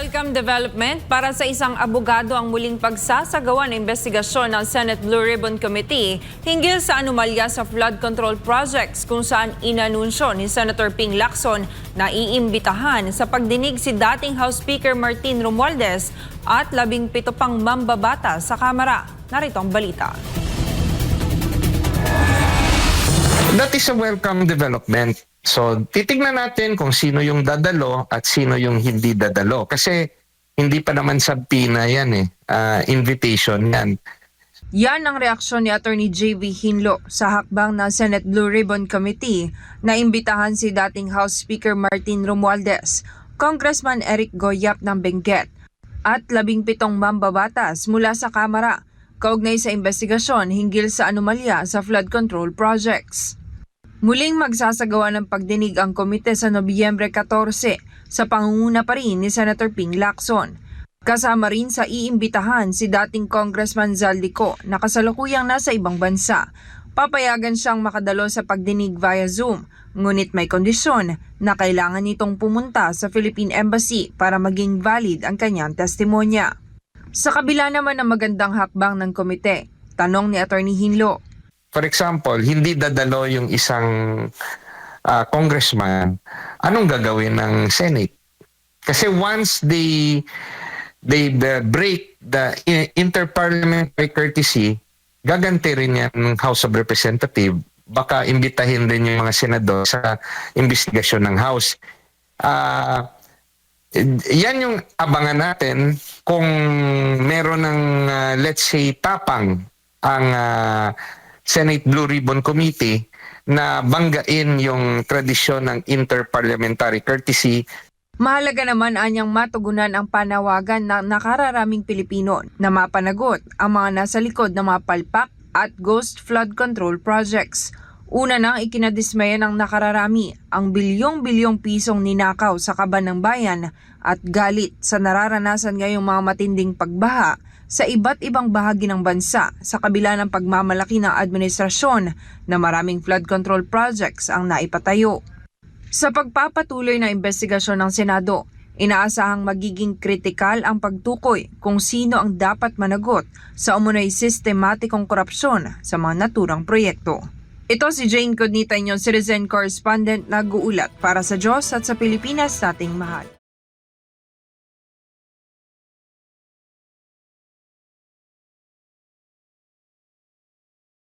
Welcome development para sa isang abogado ang muling pagsasagawa ng investigasyon ng Senate Blue Ribbon Committee hinggil sa anomalya sa flood control projects kung saan inanunsyo ni Senator Ping Lacson na iimbitahan sa pagdinig si dating House Speaker Martin Romualdez at labing pito pang mambabata sa Kamara. Narito ang balita. That is a welcome development. So, titignan natin kung sino yung dadalo at sino yung hindi dadalo. Kasi hindi pa naman sabpina yan eh. Ah, invitation yan. Yan ang reaksyon ni Attorney J.V. Hinlo sa hakbang ng Senate Blue Ribbon Committee na imbitahan si dating House Speaker Martin Romualdez, Congressman Eric Goyap ng Benguet, at labing pitong mambabatas mula sa Kamara kaugnay sa investigasyon hinggil sa anomalya sa flood control projects. Muling magsasagawa ng pagdinig ang komite sa Nobyembre 14 sa pangunguna pa rin ni Senator Ping Lacson. Kasama rin sa iimbitahan si dating Congressman Zaldico na kasalukuyang nasa ibang bansa. Papayagan siyang makadalo sa pagdinig via Zoom, ngunit may kondisyon na kailangan nitong pumunta sa Philippine Embassy para maging valid ang kanyang testimonya. Sa kabila naman ng magandang hakbang ng komite, tanong ni Attorney Hinlo, For example, hindi dadalo yung isang ah, congressman, anong gagawin ng Senate? Kasi once they they the break the interparliamentary courtesy, gaganti rin yan ng House of Representative. Baka imbitahin din yung mga senador sa investigasyon ng House. Ah, yan yung abangan natin kung meron ng ah, let's say tapang ang ah, Senate Blue Ribbon Committee na banggain yung tradisyon ng interparliamentary courtesy Mahalaga naman anyang matugunan ang panawagan ng nakararaming Pilipino na mapanagot ang mga nasa likod ng mga palpak at ghost flood control projects. Una nang ikinadismaya ng nakararami ang bilyong-bilyong pisong ninakaw sa kaban ng bayan at galit sa nararanasan ngayong mga matinding pagbaha sa iba't ibang bahagi ng bansa sa kabila ng pagmamalaki ng administrasyon na maraming flood control projects ang naipatayo. Sa pagpapatuloy ng investigasyon ng Senado, inaasahang magiging kritikal ang pagtukoy kung sino ang dapat managot sa umunay sistematikong korupsyon sa mga naturang proyekto. Ito si Jane Cognita, inyong citizen correspondent nag-uulat para sa Diyos at sa Pilipinas nating mahal.